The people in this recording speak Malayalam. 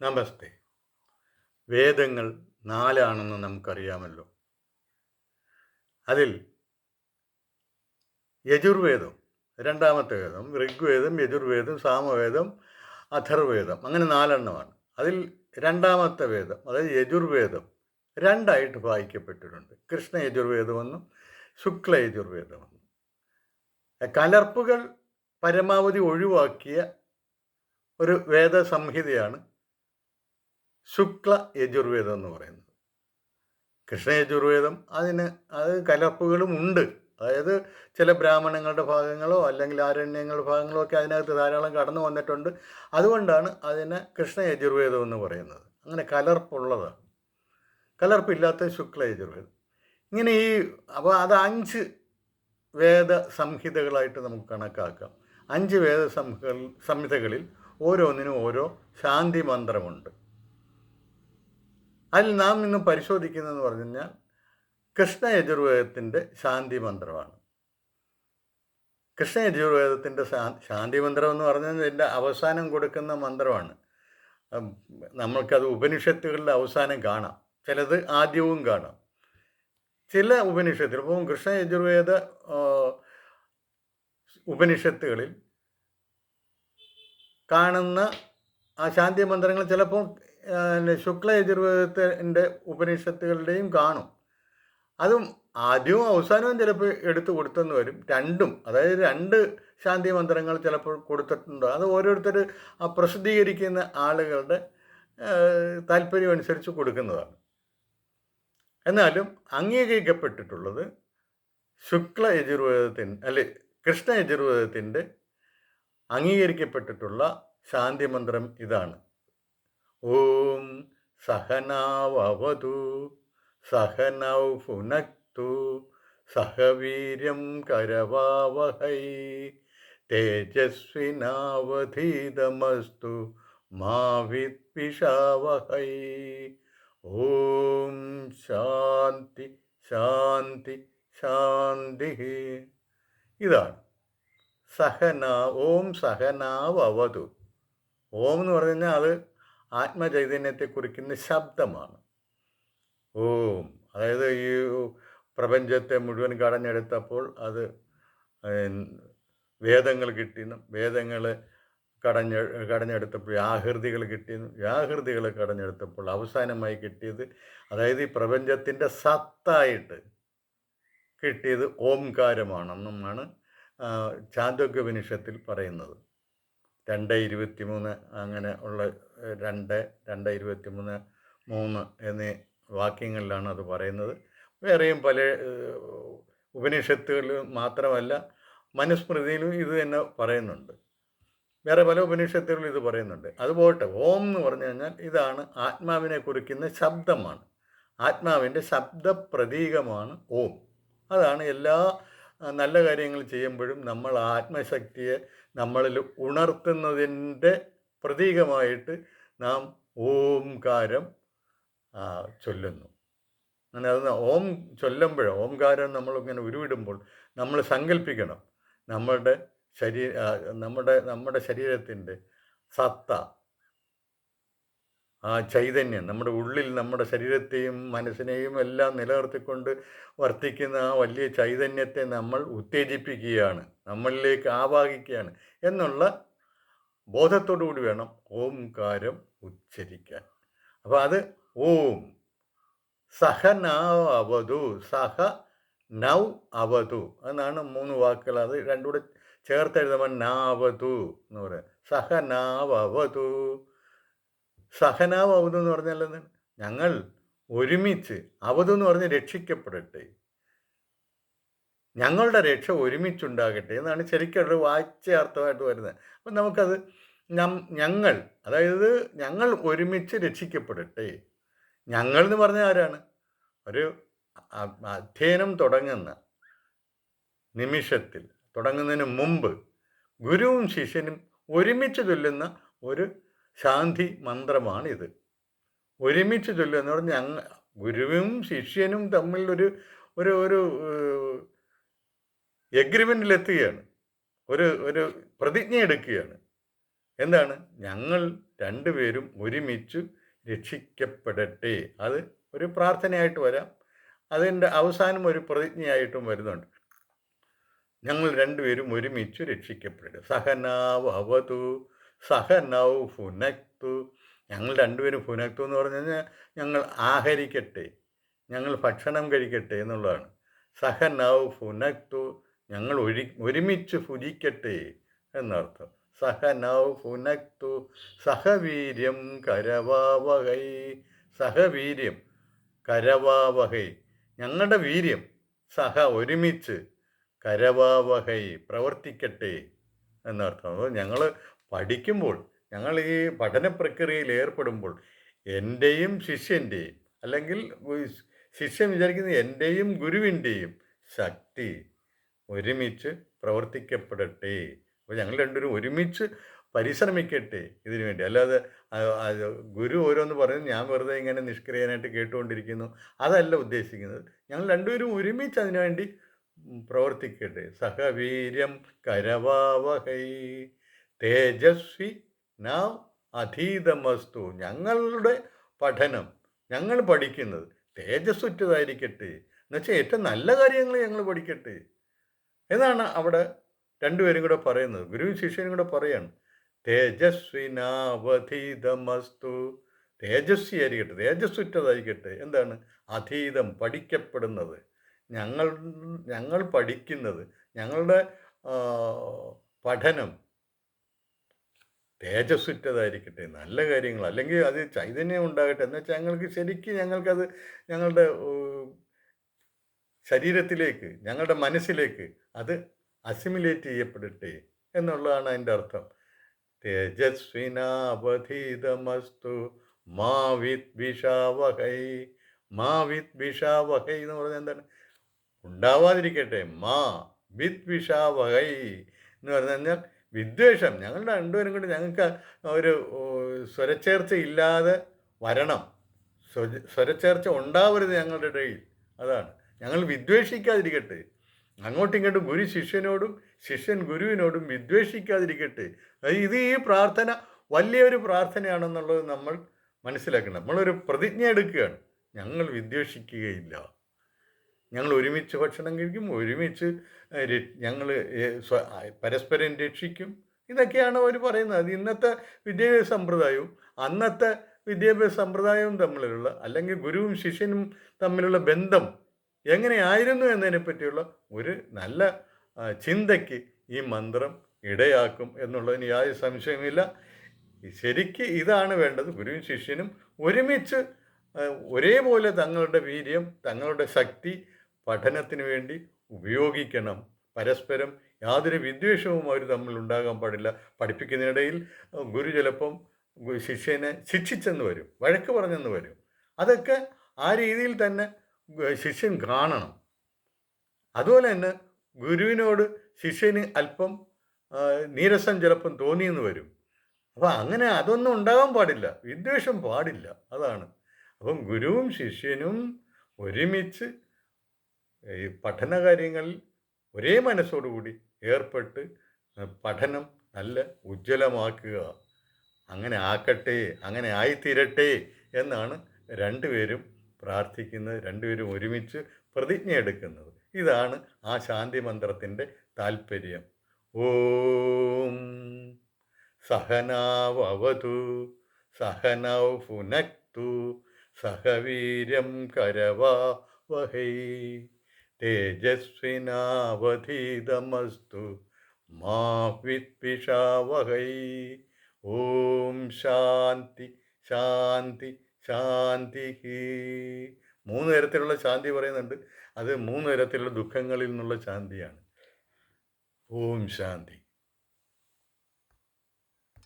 നമസ്തേ. വേദങ്ങൾ നാലാണെന്ന് നമുക്കറിയാമല്ലോ. അതിൽ യജുർവേദം രണ്ടാമത്തെ വേദം ഋഗ്വേദം യജുർവേദം സാമവേദം അഥർവേദം അങ്ങനെ നാലെണ്ണമാണ്. അതിൽ രണ്ടാമത്തെ വേദം അതായത് യജുർവേദം രണ്ടായിട്ട് വായിക്കപ്പെട്ടിട്ടുണ്ട്. കൃഷ്ണ യജുർവേദമെന്നും ശുക്ല യജുർവേദമെന്നും കലർപ്പുകൾ പരമാവധി ഒഴിവാക്കിയ ഒരു വേദസംഹിതയാണ് ശുക്ല യജുർവേദം എന്ന് പറയുന്നത്. കൃഷ്ണ യജുർവേദം അതിന് അത് കലർപ്പുകളും ഉണ്ട്. അതായത് ചില ബ്രാഹ്മണങ്ങളുടെ ഭാഗങ്ങളോ അല്ലെങ്കിൽ ആരണ്യങ്ങളുടെ ഭാഗങ്ങളോ ഒക്കെ അതിനകത്ത് ധാരാളം കടന്നു വന്നിട്ടുണ്ട്. അതുകൊണ്ടാണ് അതിനെ കൃഷ്ണ യജുർവേദം എന്ന് പറയുന്നത്. അങ്ങനെ കലർപ്പുള്ളതാണ് കലർപ്പില്ലാത്ത ശുക്ല യജുർവേദം. ഇങ്ങനെ ഈ അപ്പോൾ അത് അഞ്ച് വേദ സംഹിതകളായിട്ട് നമുക്ക് കണക്കാക്കാം. അഞ്ച് വേദ സംഹിതകളിൽ ഓരോന്നിനും ഓരോ ശാന്തി മന്ത്രമുണ്ട്. അതിൽ നാം ഇന്ന് പരിശോധിക്കുന്നതെന്ന് പറഞ്ഞു കഴിഞ്ഞാൽ കൃഷ്ണ ശാന്തി മന്ത്രമാണ് കൃഷ്ണ യജുർവേദത്തിന്റെ ശാന്തി മന്ത്രം എന്ന് പറഞ്ഞാൽ ഇതിന്റെ അവസാനം കൊടുക്കുന്ന മന്ത്രമാണ്. നമ്മൾക്കത് ഉപനിഷത്തുകളിൽ അവസാനം കാണാം. ചിലത് ആദ്യവും കാണാം. ചില ഉപനിഷത്തിൽ ഇപ്പം കൃഷ്ണ യജുർവേദ ഉപനിഷത്തുകളിൽ കാണുന്ന ആ ശാന്തി മന്ത്രങ്ങൾ ചിലപ്പോൾ ശുക്ല യജുർവേദത്തിന്റെ ഉപനിഷത്തുകളുടെയും കാണും. അതും ആദ്യവും അവസാനവും ചിലപ്പോൾ എടുത്തു കൊടുത്തെന്ന് വരും. രണ്ടും അതായത് രണ്ട് ശാന്തി മന്ത്രങ്ങൾ ചിലപ്പോൾ കൊടുത്തിട്ടുണ്ട്. അത് ഓരോരുത്തർ ആ പ്രസിദ്ധീകരിക്കുന്ന ആളുകളുടെ താല്പര്യം അനുസരിച്ച് കൊടുക്കുന്നതാണ്. എന്നാലും അംഗീകരിക്കപ്പെട്ടിട്ടുള്ളത് ശുക്ല യജുർവേദത്തിൻ അല്ലെ കൃഷ്ണ യജുർവേദത്തിന്റെ അംഗീകരിക്കപ്പെട്ടിട്ടുള്ള ശാന്തി മന്ത്രം ഇതാണ്. ഓം സഹനാവതു സഹനൗ പുനക്തു സഹവീര്യം കരവാവഹൈ തേജസ്വിനാവധീതമസ്തു മാ വിദ്വിഷാവഹൈ ഓം ശാന്തി ശാന്തി ശാന്തി ഇതാണ് സഹന ഓം സഹനാവതു ഓം എന്ന് പറഞ്ഞു കഴിഞ്ഞാൽ അത് ആത്മചൈതന്യത്തെ കുറിക്കുന്ന ശബ്ദമാണ് ഓം. അതായത് ഈ പ്രപഞ്ചത്തെ മുഴുവൻ കടഞ്ഞെടുത്തപ്പോൾ അത് വേദങ്ങൾ കിട്ടിയെന്നും വേദങ്ങൾ കടഞ്ഞ കടഞ്ഞെടുത്തപ്പോൾ വ്യാഹൃതികൾ കിട്ടിയെന്നും വ്യാഹൃതികൾ കടഞ്ഞെടുത്തപ്പോൾ അവസാനമായി കിട്ടിയത് അതായത് ഈ പ്രപഞ്ചത്തിന്റെ സത്തായിട്ട് കിട്ടിയത് ഓംകാരമാണെന്നുമാണ് ചാന്തോഗ്യപനിഷത്തിൽ പറയുന്നത്. രണ്ട് ഇരുപത്തി മൂന്ന് അങ്ങനെ ഉള്ള രണ്ട് രണ്ട് ഇരുപത്തി മൂന്ന് മൂന്ന് എന്നീ വാക്യങ്ങളിലാണ് അത് പറയുന്നത്. വേറെയും പല ഉപനിഷത്തുകളിൽ മാത്രമല്ല മനുസ്മൃതിയിലും ഇത് തന്നെ പറയുന്നുണ്ട്. വേറെ പല ഉപനിഷത്തുകളിലും ഇത് പറയുന്നുണ്ട്. അതുപോട്ടെ ഓം എന്ന് പറഞ്ഞു കഴിഞ്ഞാൽ ഇതാണ് ആത്മാവിനെ കുറിക്കുന്ന ശബ്ദമാണ്. ആത്മാവിന്റെ ശബ്ദ പ്രതീകമാണ് ഓം. അതാണ് എല്ലാ നല്ല കാര്യങ്ങൾ ചെയ്യുമ്പോഴും നമ്മൾ ആത്മശക്തിയെ നമ്മളിൽ ഉണർത്തുന്നതിന്റെ പ്രതീകമായിട്ട് നാം ഓംകാരം ചൊല്ലുന്നു. അങ്ങനെ അത് ഓം ചൊല്ലുമ്പോൾ ഓംകാരം നമ്മളിങ്ങനെ ഉരുവിടുമ്പോൾ നമ്മൾ സങ്കല്പിക്കണം നമ്മളുടെ ശരീര നമ്മുടെ നമ്മുടെ ശരീരത്തിന്റെ സത്ത ആ ചൈതന്യം നമ്മുടെ ഉള്ളിൽ നമ്മുടെ ശരീരത്തെയും മനസ്സിനെയും എല്ലാം നിലനിർത്തിക്കൊണ്ട് വർത്തിക്കുന്ന ആ വലിയ ചൈതന്യത്തെ നമ്മൾ ഉത്തേജിപ്പിക്കുകയാണ് നമ്മളിലേക്ക് ആവാഹിക്കുകയാണ് എന്നുള്ള ബോധത്തോടു കൂടി വേണം ഓംകാരം ഉച്ചരിക്കാൻ. അപ്പോൾ അത് ഓം സഹ സഹ നൗ അവതു എന്നാണ് മൂന്ന് വാക്കുകൾ. അത് രണ്ടുകൂടെ ചേർത്ത് എഴുതുമ്പോൾ നാവതു എന്ന് പറയാം. സഹ സഹനാവ് അവതു എന്ന് പറഞ്ഞാൽ ഞങ്ങൾ ഒരുമിച്ച് അവതു എന്ന് പറഞ്ഞ് രക്ഷിക്കപ്പെടട്ടെ. ഞങ്ങളുടെ രക്ഷ ഒരുമിച്ചുണ്ടാകട്ടെ എന്നാണ് ശരിക്കും ഒരു വാച്യാർത്ഥമായിട്ട് വരുന്നത്. അപ്പം നമുക്കത് ഞങ്ങൾ അതായത് ഞങ്ങൾ ഒരുമിച്ച് രക്ഷിക്കപ്പെടട്ടെ. ഞങ്ങൾ എന്ന് പറഞ്ഞ ആരാണ്? ഒരു അധ്യയനം തുടങ്ങുന്ന നിമിഷത്തിൽ തുടങ്ങുന്നതിന് മുമ്പ് ഗുരുവും ശിഷ്യനും ഒരുമിച്ച് ചൊല്ലുന്ന ഒരു ശാന്തി മന്ത്രമാണിത്. ഒരുമിച്ച് ചൊല്ലുക എന്ന് പറഞ്ഞാൽ ഞങ്ങൾ ഗുരുവും ശിഷ്യനും തമ്മിൽ ഒരു ഒരു ഒരു എഗ്രിമെന്റിലെത്തുകയാണ് ഒരു ഒരു പ്രതിജ്ഞ എടുക്കുകയാണ്. എന്താണ്? ഞങ്ങൾ രണ്ടുപേരും ഒരുമിച്ച് രക്ഷിക്കപ്പെടട്ടെ. അത് ഒരു പ്രാർത്ഥനയായിട്ട് വരാം. അതിന്റെ അവസാനം ഒരു പ്രതിജ്ഞയായിട്ടും വരുന്നുണ്ട്. ഞങ്ങൾ രണ്ടുപേരും ഒരുമിച്ച് രക്ഷിക്കപ്പെടട്ടെ. സഹനാവ് അവതു സഹനൗ ഫുനക്തു. ഞങ്ങൾ രണ്ടുപേരും ഫുനക്തു എന്ന് പറഞ്ഞു കഴിഞ്ഞാൽ ഞങ്ങൾ ആഹരിക്കട്ടെ ഞങ്ങൾ ഭക്ഷണം കഴിക്കട്ടെ എന്നുള്ളതാണ്. സഹ നൗ ഫുനക്തു ഞങ്ങൾ ഒഴി ഒരുമിച്ച് ഫുജിക്കട്ടെ എന്നർത്ഥം. സഹ നൗ ഫുനക്തു സഹവീര്യം കരവാവഹൈ സഹവീര്യം കരവാവഹൈ. ഞങ്ങളുടെ വീര്യം സഹ ഒരുമിച്ച് കരവാവഹൈ പ്രവർത്തിക്കട്ടെ എന്നർത്ഥം. ഞങ്ങൾ പഠിക്കുമ്പോൾ ഞങ്ങൾ ഈ പഠന പ്രക്രിയയിൽ ഏർപ്പെടുമ്പോൾ എന്റെയും ശിഷ്യന്റെയും അല്ലെങ്കിൽ ശിഷ്യൻ വിചാരിക്കുന്നത് എന്റെയും ഗുരുവിന്റെയും ശക്തി ഒരുമിച്ച് പ്രവർത്തിക്കപ്പെടട്ടെ. അപ്പോൾ ഞങ്ങൾ രണ്ടുപേരും ഒരുമിച്ച് പരിശ്രമിക്കട്ടെ ഇതിനു വേണ്ടി. അല്ലാതെ ഗുരു ഓരോന്ന് പറയുന്നത് ഞാൻ വെറുതെ ഇങ്ങനെ നിഷ്ക്രിയനായിട്ട് കേട്ടുകൊണ്ടിരിക്കുന്നു. അതല്ല ഉദ്ദേശിക്കുന്നത്. ഞങ്ങൾ രണ്ടുപേരും ഒരുമിച്ച് അതിനുവേണ്ടി പ്രവർത്തിക്കട്ടെ. സഹവീര്യം കരവാവഹൈ. തേജസ്വി നാം അധീതമസ്തു ഞങ്ങളുടെ പഠനം ഞങ്ങൾ പഠിക്കുന്നത് തേജസ്സുറ്റതായിരിക്കട്ടെ. എന്നുവെച്ചാൽ ഏറ്റവും നല്ല കാര്യങ്ങൾ ഞങ്ങൾ പഠിക്കട്ടെ. എന്നാണ് അവിടെ രണ്ടുപേരും കൂടെ പറയുന്നത്. ഗുരുവും ശിഷ്യനും കൂടെ പറയാണ്. തേജസ്വിനാവധീതമസ്തു തേജസ്വി ആയിരിക്കട്ടെ തേജസ്സുറ്റതായിരിക്കട്ടെ. എന്താണ്? അധീതം പഠിക്കപ്പെടുന്നത്. ഞങ്ങൾ ഞങ്ങൾ പഠിക്കുന്നത് ഞങ്ങളുടെ പഠനം തേജസ്സുറ്റതായിരിക്കട്ടെ നല്ല കാര്യങ്ങൾ. അല്ലെങ്കിൽ അത് ചൈതന്യം ഉണ്ടാകട്ടെ. എന്ന് വെച്ചാൽ ഞങ്ങൾക്ക് ശരിക്കും ഞങ്ങൾക്കത് ഞങ്ങളുടെ ശരീരത്തിലേക്ക് ഞങ്ങളുടെ മനസ്സിലേക്ക് അത് അസിമുലേറ്റ് ചെയ്യപ്പെടട്ടെ എന്നുള്ളതാണ് അതിന്റെ അർത്ഥം. തേജസ്വിനാവധീതമസ്തു മാ വിത് വിഷാവഹൈ മാ വിത് വിഷാവഹൈ എന്ന് പറഞ്ഞാൽ എന്താണ്? ഉണ്ടാവാതിരിക്കട്ടെ. മാ വിത് വിഷാവഹൈ എന്ന് പറഞ്ഞു കഴിഞ്ഞാൽ വിദ്വേഷം. ഞങ്ങളുടെ രണ്ടുപേരും കൂടി ഞങ്ങൾക്ക് ഒരു സ്വരച്ചേർച്ച ഇല്ലാതെ വരണം. സ്വരച്ചേർച്ച ഉണ്ടാവരുത് ഞങ്ങളുടെ ഇടയിൽ. അതാണ്. ഞങ്ങൾ വിദ്വേഷിക്കാതിരിക്കട്ടെ. അങ്ങോട്ടും ഇങ്ങോട്ടും ഗുരു ശിഷ്യനോടും ശിഷ്യൻ ഗുരുവിനോടും വിദ്വേഷിക്കാതിരിക്കട്ടെ. ഇത് ഈ പ്രാർത്ഥന വലിയൊരു പ്രാർത്ഥനയാണെന്നുള്ളത് നമ്മൾ മനസ്സിലാക്കണം. നമ്മളൊരു പ്രതിജ്ഞ എടുക്കുകയാണ്. ഞങ്ങൾ വിദ്വേഷിക്കുകയില്ല. ഞങ്ങൾ ഒരുമിച്ച് ഭക്ഷണം കഴിക്കും ഒരുമിച്ച് ഞങ്ങൾ പരസ്പരം രക്ഷിക്കും. ഇതൊക്കെയാണ് അവർ പറയുന്നത്. അത് ഇന്നത്തെ വിദ്യാഭ്യാസ സമ്പ്രദായവും അന്നത്തെ വിദ്യാഭ്യാസ സമ്പ്രദായവും തമ്മിലുള്ള അല്ലെങ്കിൽ ഗുരുവും ശിഷ്യനും തമ്മിലുള്ള ബന്ധം എങ്ങനെയായിരുന്നു എന്നതിനെ പറ്റിയുള്ള ഒരു നല്ല ചിന്തയ്ക്ക് ഈ മന്ത്രം ഇടയാക്കും എന്നുള്ളതിന് യാതൊരു സംശയമില്ല ശരിക്ക് ഇതാണ് വേണ്ടത്. ഗുരുവും ശിഷ്യനും ഒരുമിച്ച് ഒരേപോലെ തങ്ങളുടെ വീര്യം തങ്ങളുടെ ശക്തി പഠനത്തിന് വേണ്ടി ഉപയോഗിക്കണം. പരസ്പരം യാതൊരു വിദ്വേഷവും അവർ തമ്മിൽ ഉണ്ടാകാൻ പാടില്ല. പഠിപ്പിക്കുന്നതിനിടയിൽ ഗുരു ചിലപ്പം ശിഷ്യനെ ശിക്ഷിച്ചെന്ന് വരും വഴക്ക് പറഞ്ഞെന്ന് വരും. അതൊക്കെ ആ രീതിയിൽ തന്നെ ശിഷ്യൻ കാണണം. അതുപോലെ തന്നെ ഗുരുവിനോട് ശിഷ്യന് അല്പം നീരസം ചിലപ്പം തോന്നിയെന്ന് വരും. അപ്പം അങ്ങനെ അതൊന്നും ഉണ്ടാകാൻ പാടില്ല. വിദ്വേഷം പാടില്ല. അതാണ്. അപ്പം ഗുരുവും ശിഷ്യനും ഒരുമിച്ച് ഈ പഠന കാര്യങ്ങളിൽ ഒരേ മനസ്സോടുകൂടി ഏർപ്പെട്ട് പഠനം നല്ല ഉജ്ജ്വലമാക്കുക. അങ്ങനെ ആക്കട്ടെ അങ്ങനെ ആയിത്തീരട്ടെ എന്നാണ് രണ്ടുപേരും പ്രാർത്ഥിക്കുന്നത് രണ്ടുപേരും ഒരുമിച്ച് പ്രതിജ്ഞ എടുക്കുന്നത്. ഇതാണ് ആ ശാന്തി മന്ത്രത്തിന്റെ താല്പര്യം ഓം സഹനാവതു സഹനൗ പുനക്തു സഹവീര്യം കരവാ വഹൈ തേജസ്വിനാവധീതമസ്തു മാ ഓം ശാന്തി ശാന്തി ശാന്തി മൂന്ന് തരത്തിലുള്ള ശാന്തി പറയുന്നുണ്ട്. അത് മൂന്ന് തരത്തിലുള്ള ദുഃഖങ്ങളിൽ നിന്നുള്ള ശാന്തിയാണ്. ഓം ശാന്തി.